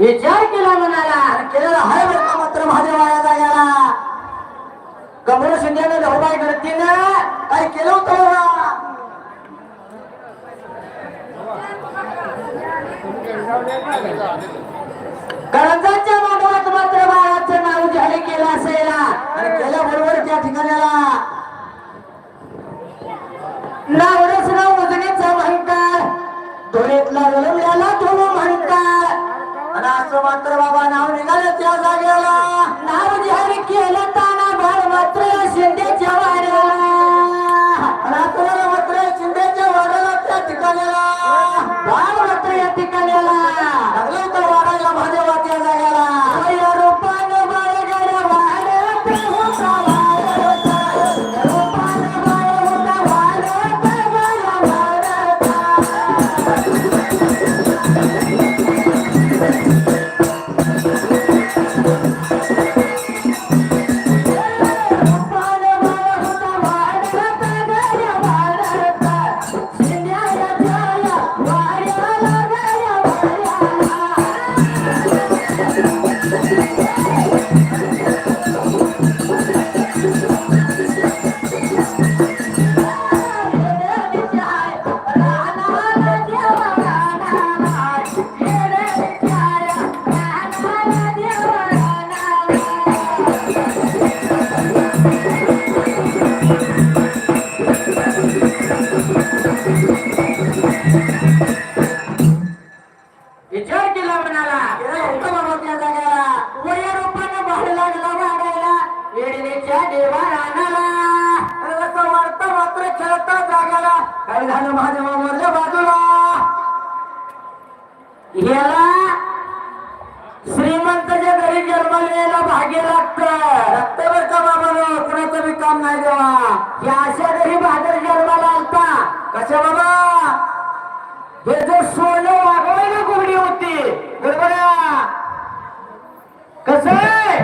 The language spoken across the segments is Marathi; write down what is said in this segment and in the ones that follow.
विचार केला म्हणाला केलेला हाय बरं मात्र महादेवा या जाग्याला कमळ शिंद्याने लहबाई गडतीनं काय केलं होतं करंजाच्या मांडवात मात्र बाळाचं नाव जाहीर केलं असेल. आणि केल्याबरोबर त्या ठिकाणाला. नावरस नाव वजनीचा म्हणतात धुळेतला वलवल्याला आणि मात्र बाबा नाव निघालं त्या जागेला. नाव जाहीर केलं काय झालं माझ्या वरल्या बाजूला. याला श्रीमंताच्या घरी जन्माला यायला भाग्य लागतं. रक्तभर का बाबा कुणाचं बी काम नाही देवा. या अशा घरी बहादर जन्माला आलता. कशा बाबा? हे जो सोनं वागवायला घोडी होती. बरोबर आहे. कसं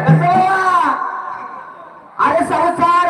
कसं बाबा? अरे संसारात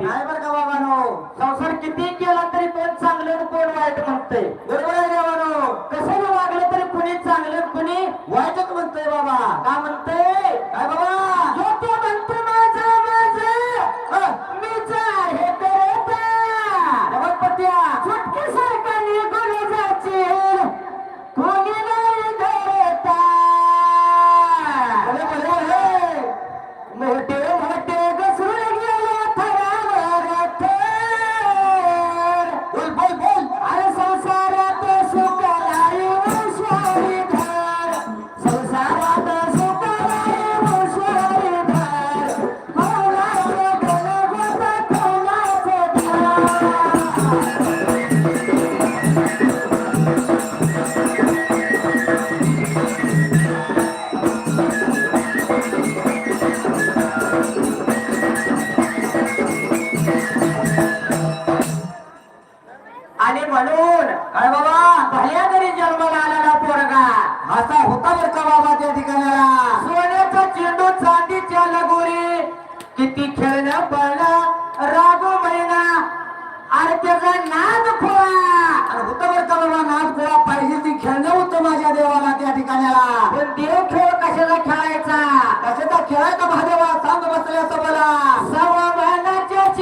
नाही म्हणून. काय बाबा भल्या घरी जन्माला आलेला पोरगा. असा होता बरं का बाबा त्या ठिकाणाला? सोन्याचा चेंडू चांदीच्या लगोरी. किती खेळणं पडलं रागो महिना अरे त्याचा नाद खोळा. होतं बरं का बाबा नाच गोळा